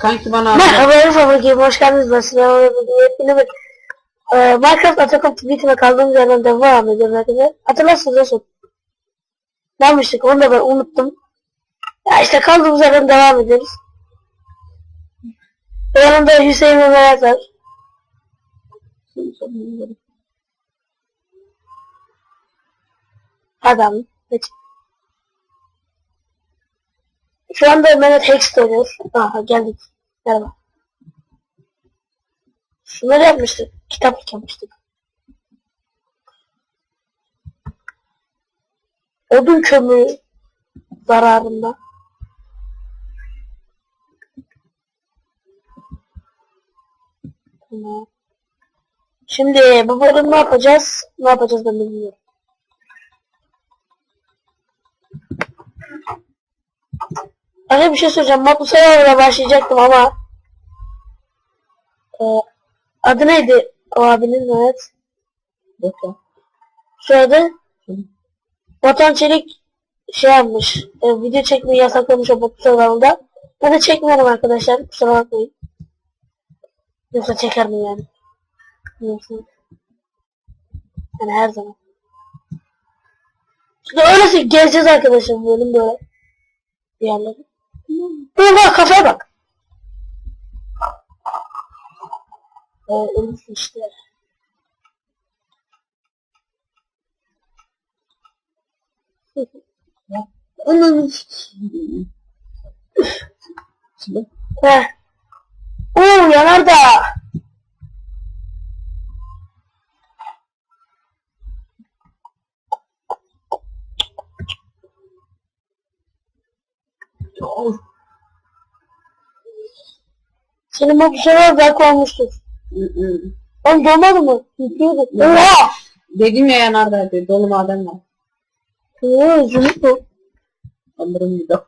Kanki bana Merhaba Merhaba Game hoş geldiniz. Ben Sinan Oğuz'un yepyeni bir e, Minecraft Atakım tweetime kaldığımız yerden devam ediyorum arkadaşlar. Hatırlarsınız nasıl? Ne yapmıştık onu da ben unuttum. Ya işte kaldığımız yerden devam ediyoruz. Yanımda Hüseyin ve Mehmet var. Adam. Geç. Şu anda Mehmet Hex. Aha geldik. Merhaba. Şunları yapmıştık. Kitaplık yapmıştık. Odun kömürü zararında. Şimdi bu bölüm ne yapacağız? Ne yapacağız ben bilmiyorum. Hani bir şey söyleyeceğim. Mutlu Sayar'la başlayacaktım ama e, adı neydi o abinin evet. Bekle. Soyadı Vatan Çelik şey yapmış. E, video çekmeyi yasaklamış o Mutlu Sayar'da. Ben de çekmiyorum arkadaşlar. Kusura bakmayın. Yoksa çeker mi yani? Yoksa. Yani her zaman. Şimdi öylesi gezeceğiz arkadaşlar bölüm böyle. Bir yerleri. Oha kafaya bak. Ee, ölmüşsün işte. Ananı Heh. Oo yanardağ. Senin bu sefer belki olmuştur. Oğlum dolmadı mı? Yıkıyordu. Oha! Dedim ya yanardaydı. Dolu maden var. Oo zümrüt bu. Alırım bir de.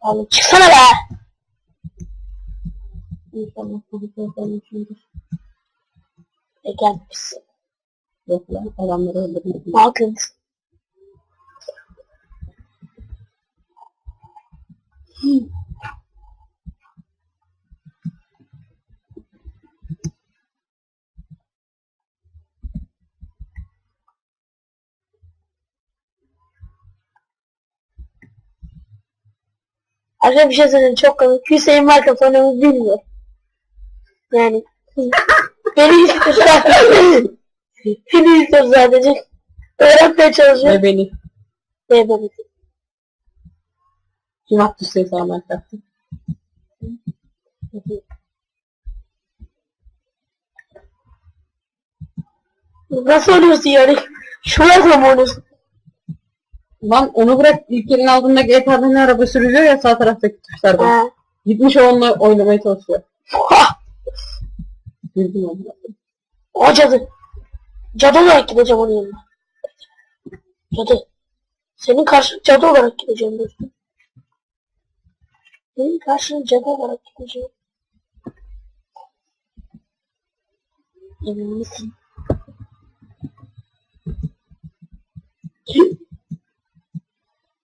Oğlum çıksana be. İnşallah çocuklar kalmışımdır. E gelmişsin. Yok lan adamları öldürmedim. Bakın. Arkadaşlar bir şey söyleyeyim çok komik. Hüseyin Marka tanımı bilmiyor. Yani beni istiyor Beni istiyor sadece. Öğretmeye çalışıyor. Ve beni. Ve beni. Kim attı size sağlam kalktı? Nasıl oluyorsun yani? Şuraya mı oluyorsun? Lan onu bırak ilk elin aldığında GTA'da ne araba sürülüyor ya sağ taraftaki tuşlardan. Gitmiş onunla oynamaya çalışıyor. Güldüm onu. O cadı. Cadı olarak gideceğim onun yanına. Cadı. Senin karşın cadı olarak gideceğim dostum. Senin karşın cadı olarak gideceğim. Emin misin?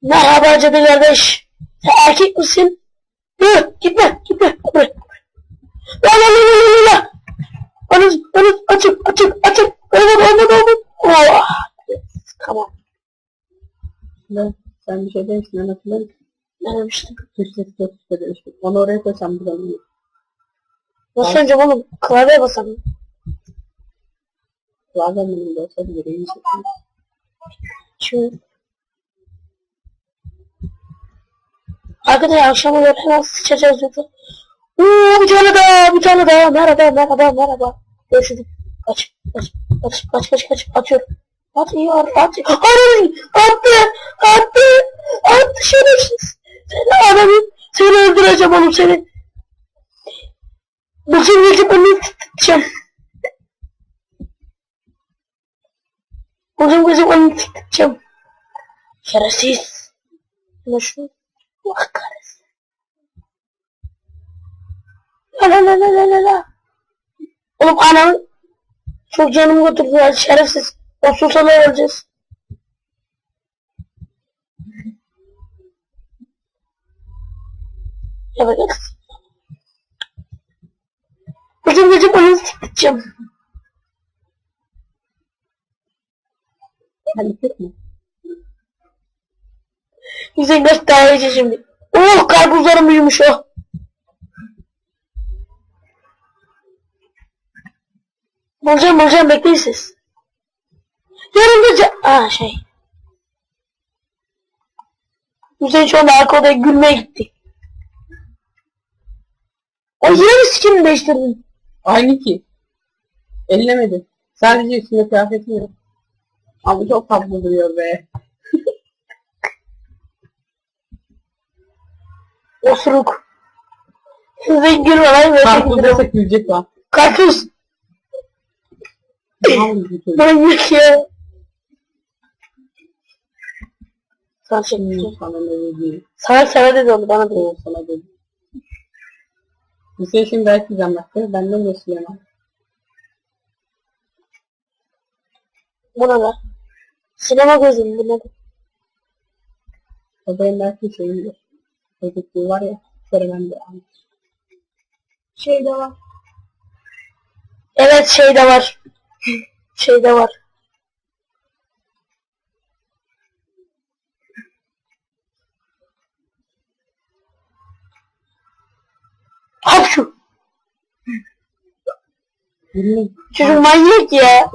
Merhaba cadı kardeş. Sen erkek misin? Hı, gitme, gitme. Buraya. La la la la la la. Anız, anız, açın, açın, açın. Olmadı, olmadı, olmadı. Oh. Yes, on. Ne? Sen bir şey demiştin ben hatırlıyorum. Ne demiştim? Çok işte demiştin. Onu oraya koysam bulamıyorum. Nasıl önce oğlum? Klavyeye basalım. Bazen benim de olsa yere yiyecektim. Şimdi. Arkadaşlar akşama doğru hemen sıçacağız yoksa. Uuu bir tane daha, bir tane daha. Merhaba, merhaba, merhaba. Görüşürüz. Kaç, kaç, kaç, kaç, kaç, kaç. Atıyorum. Atıyor, atıyor. Ananı, attı, attı, attı şerefsiz. Seni ananı, seni öldüreceğim oğlum seni. Bugün geçip onu tutacağım. Bugün geçip onu tutacağım. Şerefsiz. Ama şu Allah La la la la la. Oğlum anam çok canım götürdüler şerefsiz. Olsun sana öleceğiz. Yapacağız. Gıcım gıcım onu siktireceğim. Yüzey göz daha şimdi. Oh karpuzlarım büyümüş o. Oh. Bulacağım bulacağım bekleyin siz. Yanımda. Aa şey. Hüseyin şu anda arka odaya gülmeye gitti. O yine mi skinini değiştirdin? Aynı ki. Ellemedi. Sadece üstünde kıyafetim yok. Ama çok tatlı duruyor be. Osuruk. Hüseyin gülme lan. Karpuz dese gülecek var. Karpuz. Tamam mı bu çocuk? Manyak ya. Sana şey Şimdi sana ne dedi? Sana sana dedi onu bana değil. O sana dedi. Hüseyin şimdi belki zannetti. Benden de Süleyman. Buna da. Sinema gözüm buna da. O benim belki şeyimdir. Çocukluğu var ya. Söylemem de anlar. Şey de var. Evet şey de var şeyde var. Hapşu. Çocuk manyak ya.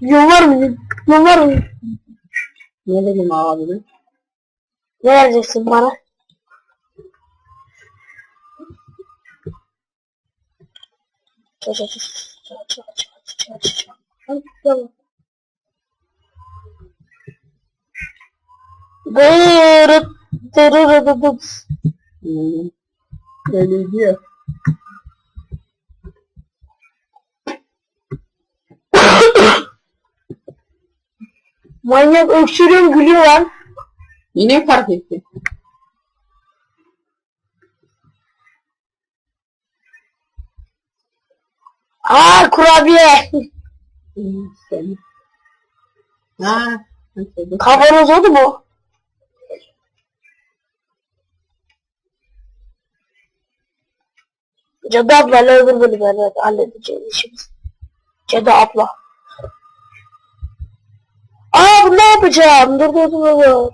Yollar mı? Yollar mı? Ne dedim abi? Ne vereceksin bana? Çocuk. Çocuk. Çocuk. Buyurun. Tırırırırız. Öyle diyor. Manyak öksürüyor gülüyor lan. Yine fark etti. Aa kurabiye. Ha. Kavanoz oldu mu? Cadı ablayla öbür bölümlerde halledeceğiz işimiz. Cadı abla. Aa bunu ne yapacağım? Dur dur dur dur.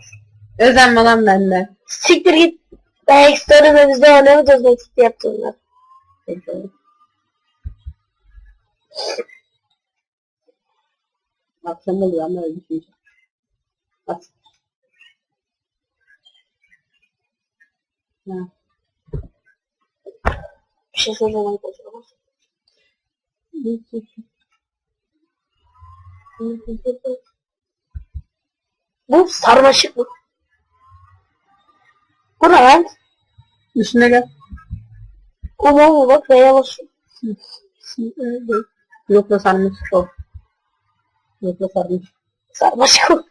Özenme lan benden. Siktir git. Ben ekstremde bizde oynamayacağız ne yaptığımlar. Peki. Akşam oluyor ama öyle düşünce. At. Ha. Bir şey söylemem lazım. Bu sarmaşık mı? Bu ne lan? Üstüne gel. Kuma mı bak veya basın. Yokla sarmış o. Yokla sarmış. Sarmaşık mı?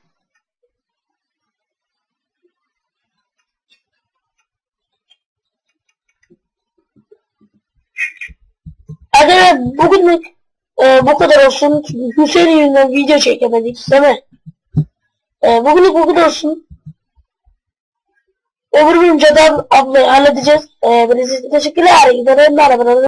Hadi bugünlük e, bu kadar olsun. Hüseyin yüzünden video çekemedik değil mi? E, bugünlük bu kadar olsun. Öbür bölüm Cadı ablayı halledeceğiz. E, beni size teşekkürler. Gidelim. Merhaba.